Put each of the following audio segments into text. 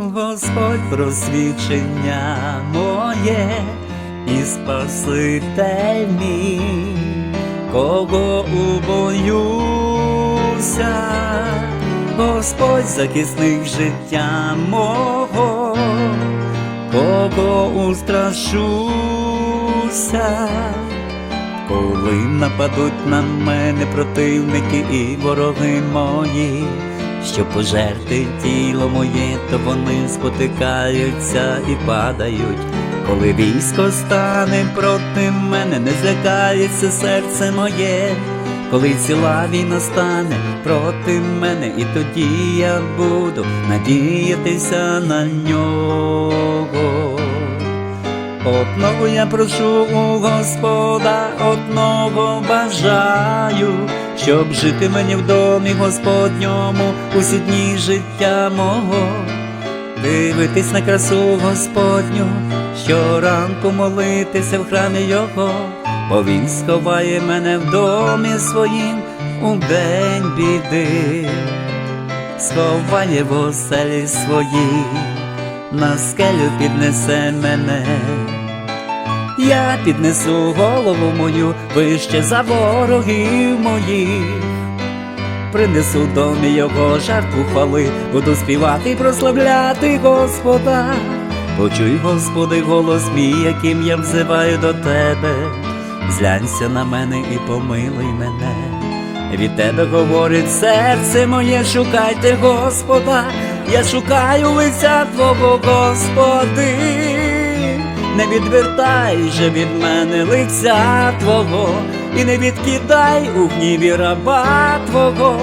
Господь просвічення моє і Спаситель мій, кого убоюся, Господь захисник життя мого, кого устрашуся. Коли нападуть на мене противники і вороги мої, що пожерти тіло моє, то вони спотикаються і падають. Коли військо стане проти мене, не злякається серце моє, коли ціла війна стане проти мене, і тоді я буду надіятися на нього. Одного я прошу у Господа, одного бажаю, щоб жити мені в домі Господньому усі дні життя мого, дивитись на красу Господню, щоранку молитися в храмі Його, бо Він сховає мене в домі своїм у день біди, сховає в оселі своїй на скелю піднесе мене. Я піднесу голову мою вище за ворогів моїх. Принесу домі його жертву хвали, буду співати і прославляти Господа. Почуй, Господи, голос мій, яким я взиваю до тебе. Зглянься на мене і помилуй мене. Від тебе говорить серце моє, шукайте Господа, я шукаю лиця Твого, Господи, не відвертай же від мене лиця Твого, і не відкидай у гніві раба Твого,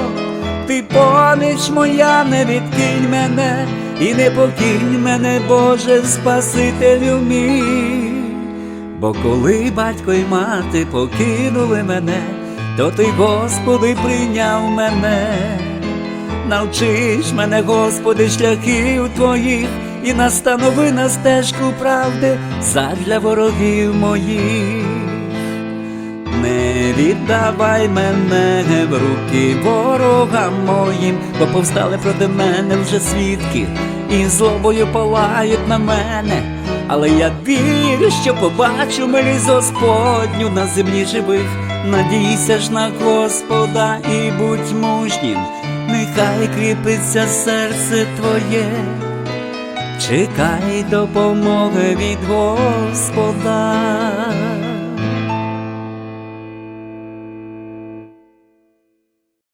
ти поміч моя, не відкинь мене, і не покинь мене, Боже, Спасителю мій. Бо коли батько й мати покинули мене, то ти, Господи, прийняв мене. Навчиш мене, Господи, шляхів твоїх, і настанови на стежку правди задля ворогів моїх. Не віддавай мене в руки ворогам моїм, бо повстали проти мене вже свідки, і злобою палають на мене. Але я вірю, що побачу милість Господню на землі живих. Надійся ж на Господа і будь мужнім, нехай кріпиться серце твоє, чекай допомоги від Господа.